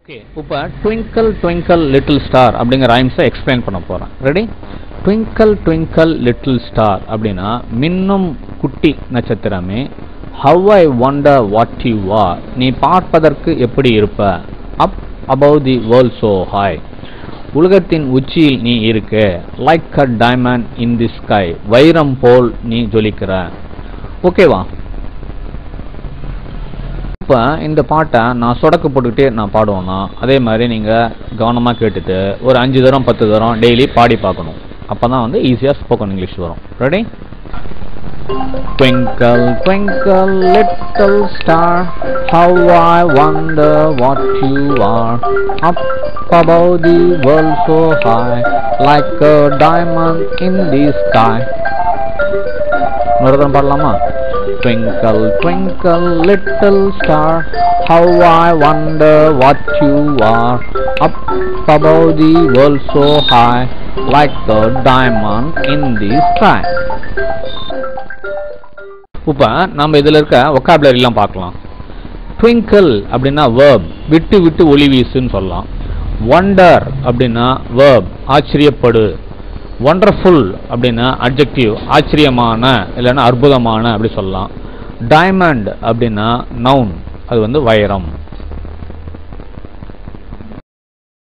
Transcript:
Okay இப்போ twinkle twinkle little star அப்படிங்கிற ரைம்ஸை explain பண்ண போகிறேன் ready twinkle twinkle little star அப்படின்னா மின்னும் குட்டி நட்சத்திரமே how I wonder what you are நீ பார்ப்பதற்கு எப்படி இருப்ப? Up above the world so high உலகத்தின் உச்சியில் நீ இருக்க. Like a diamond in the sky வைரம் போல் நீ ஜொலிக்கிற. ஓகேவா இப்போ இந்த பாட்டை நான் சொடக்கு போட்டுக்கிட்டே நான் பாடுவேன்னா அதே மாதிரி நீங்கள் கவனமாக கேட்டுட்டு ஒரு அஞ்சு தரம் பத்து தரம் டெய்லி பாடி பார்க்கணும் அப்போ தான் வந்து ஈஸியாக ஸ்போக்கன் இங்கிலீஷ் வரும் ready Twinkle, twinkle, little star, how I wonder what you are. Up above the world so high, like a diamond in the sky. மறுபடியும் பாடலாமா Twinkle, twinkle, little star, how I wonder what you are. Up above the world so high, like the diamond in the sky. இப்போ நம்ம இதில் இருக்க ஒக்காபுலரிலாம் பார்க்கலாம் twinkle அப்படின்னா verb விட்டு விட்டு ஒளி வீசுன்னு சொல்லலாம் ஒண்டர் அப்படின்னா வேர்ப் ஆச்சரியப்படு ஒண்டர்ஃபுல் அப்படின்னா அட்ஜெக்டிவ் ஆச்சரியமான இல்லைன்னா அற்புதமான அப்படி சொல்லலாம். டைமண்ட் அப்படின்னா நவுன் அது வந்து வைரம்.